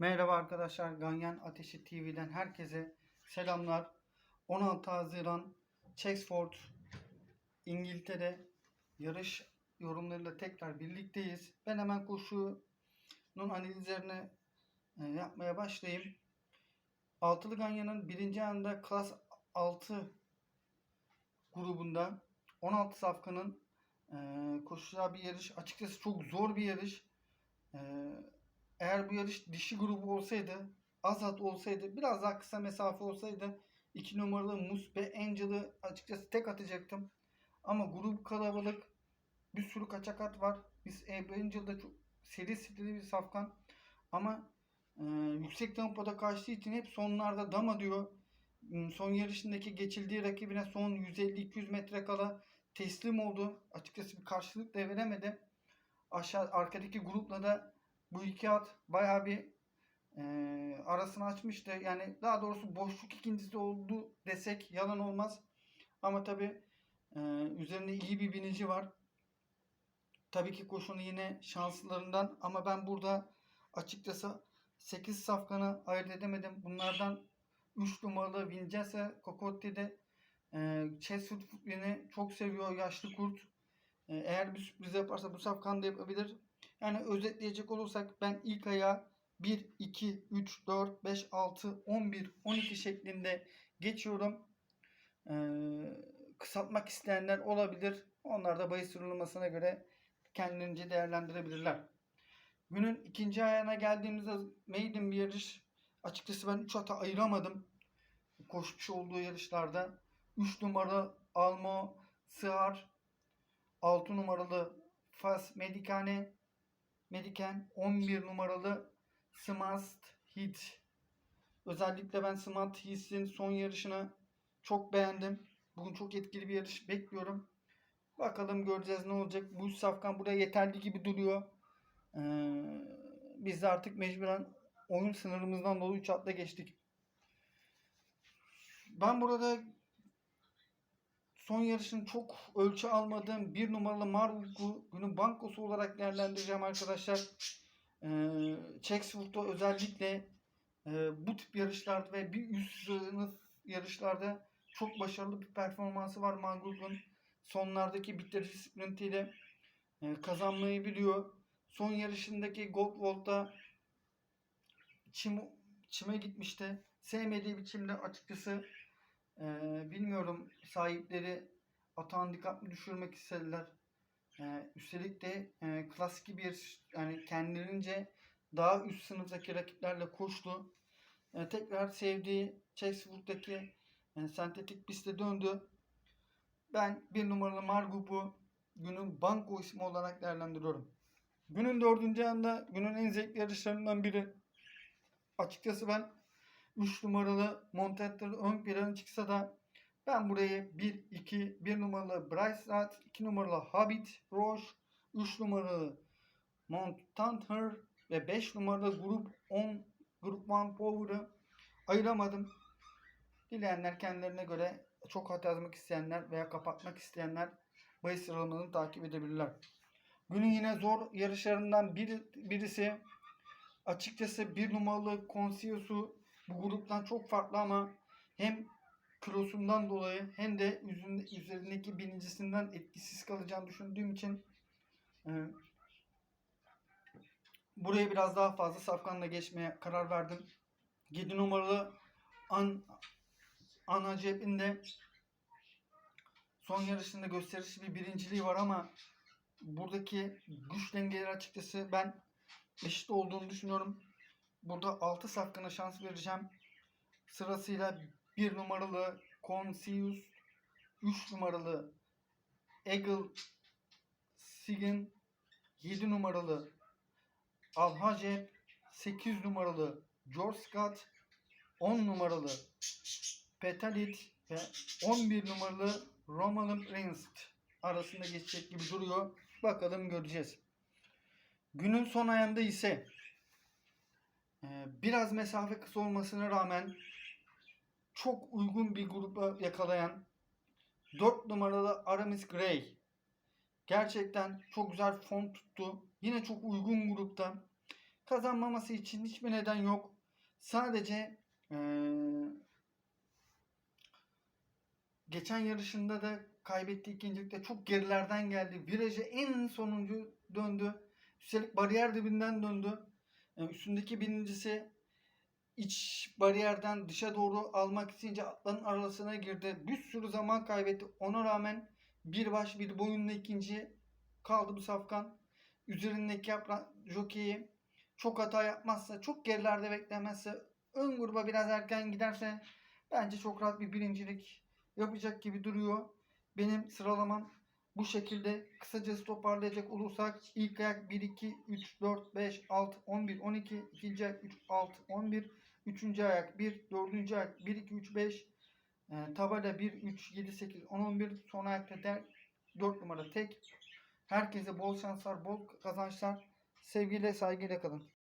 Merhaba arkadaşlar, Ganyan Ateşi TV'den herkese selamlar. 16 Haziran Chexford, İngiltere yarış yorumlarıyla tekrar birlikteyiz. Ben hemen koşunun analizlerini e, yapmaya başlayayım. Altılı Ganyan'ın birinci anda Klas 6 grubunda 16 safkanın e, koşacağı bir yarış. Açıkçası çok zor bir yarış. E, eğer bu yarış dişi grubu olsaydı, Azat olsaydı, biraz daha kısa mesafe olsaydı 2 numaralı Mus ve Angel'ı açıkçası tek atacaktım. Ama grup kalabalık. Bir sürü kaçak at var. Biz Angel'da çok seri stili bir safkan. Ama e, yüksek tempoda kaçtığı için hep sonlarda dama diyor. Son yarışındaki geçildiği rakibine son 150-200 metre kala teslim oldu. Açıkçası bir karşılık da veremedi. Aşağı arkadaki grupla da bu iki at bayağı bir e, arasını açmıştı. Yani daha doğrusu boşluk ikincisi oldu desek yalan olmaz. Ama tabi e, üzerinde iyi bir binici var. Tabii ki koşunu yine şanslılarından ama ben burada açıkçası 8 safkanı ayırt edemedim. Bunlardan 3 numaralı Vincenza Cocotti de e, Cheswood yine çok seviyor yaşlı kurt. E, eğer bir sürpriz yaparsa bu safkan da yapabilir. Yani özetleyecek olursak ben ilk ayağa 1, 2, 3, 4, 5, 6, 11, 12 şeklinde geçiyorum. Ee, kısaltmak isteyenler olabilir. Onlar da bahis sıralamasına göre kendince değerlendirebilirler. Günün ikinci ayağına geldiğimizde maiden bir yarış. Açıkçası ben 3 ata ayıramadım. Koşmuş olduğu yarışlarda. 3 numara Almo Sığar. 6 numaralı Fas Medikane Mediken 11 numaralı Smart Hit. Özellikle ben Smart Hit'in son yarışını çok beğendim. Bugün çok etkili bir yarış bekliyorum. Bakalım göreceğiz ne olacak. Bu safkan buraya yeterli gibi duruyor. Ee, biz de artık mecburen oyun sınırımızdan dolayı 3 atla geçtik. Ben burada son yarışın çok ölçü almadığım bir numaralı Marburg'u günün bankosu olarak değerlendireceğim arkadaşlar. Ee, Chexford'da özellikle e, bu tip yarışlarda ve bir üst yarışlarda çok başarılı bir performansı var Marburg'un. Sonlardaki bitirici sprintiyle e, kazanmayı biliyor. Son yarışındaki Goldwall'da çim, çime gitmişti. Sevmediği biçimde açıkçası ee, bilmiyorum sahipleri atı handikap mı düşürmek istediler. Ee, üstelik de e, klasik bir yani kendilerince daha üst sınıftaki rakiplerle koştu. Ee, tekrar sevdiği Chasewood'daki yani sentetik piste döndü. Ben bir numaralı Margup'u günün banko ismi olarak değerlendiriyorum. Günün dördüncü anda günün en zevkli yarışlarından biri. Açıkçası ben 3 numaralı Montetler ön plana çıksa da ben burayı 1, 2, 1 numaralı Bryce Rat, 2 numaralı Habit Roche, 3 numaralı Montanter ve 5 numaralı Grup 10 Grup 1 Power'ı ayıramadım. Dileyenler kendilerine göre çok hata yazmak isteyenler veya kapatmak isteyenler bahis sıralamalarını takip edebilirler. Günün yine zor yarışlarından bir, birisi açıkçası bir numaralı Consius'u bu gruptan çok farklı ama hem kilosundan dolayı hem de üzerindeki birincisinden etkisiz kalacağını düşündüğüm için e, buraya biraz daha fazla safkanla geçmeye karar verdim. 7 numaralı An Ana cebinde son yarışında gösterişli bir birinciliği var ama buradaki güç dengeleri açıkçası ben eşit olduğunu düşünüyorum. Burada 6 safkana şans vereceğim. Sırasıyla 1 numaralı Consius, 3 numaralı Eagle Sigin, 7 numaralı Alhacep, 8 numaralı George Scott, 10 numaralı Petalit ve 11 numaralı Roman Prince arasında geçecek gibi duruyor. Bakalım göreceğiz. Günün son ayında ise biraz mesafe kısa olmasına rağmen çok uygun bir gruba yakalayan 4 numaralı Aramis Gray gerçekten çok güzel fon tuttu. Yine çok uygun grupta. Kazanmaması için hiçbir neden yok. Sadece eee, geçen yarışında da kaybetti ikincilikte çok gerilerden geldi. Virajı en sonuncu döndü. Üstelik bariyer dibinden döndü. Ee, üstündeki birincisi iç bariyerden dışa doğru almak isteyince atların arasına girdi. Bir sürü zaman kaybetti. Ona rağmen bir baş bir boyunla ikinci kaldı bu safkan. Üzerindeki yaprak jokeyi çok hata yapmazsa, çok gerilerde beklemezse, ön gruba biraz erken giderse bence çok rahat bir birincilik yapacak gibi duruyor. Benim sıralamam bu şekilde kısacası toparlayacak olursak ilk ayak 1, 2, 3, 4, 5, 6, 11, 12, ikinci ayak 3, 6, 11, üçüncü ayak 1, dördüncü ayak 1, 2, 3, 5, e, tabela 1, 3, 7, 8, 10, 11, son ayakta da 4 numara tek. Herkese bol şanslar, bol kazançlar. Sevgiyle, saygıyla kalın.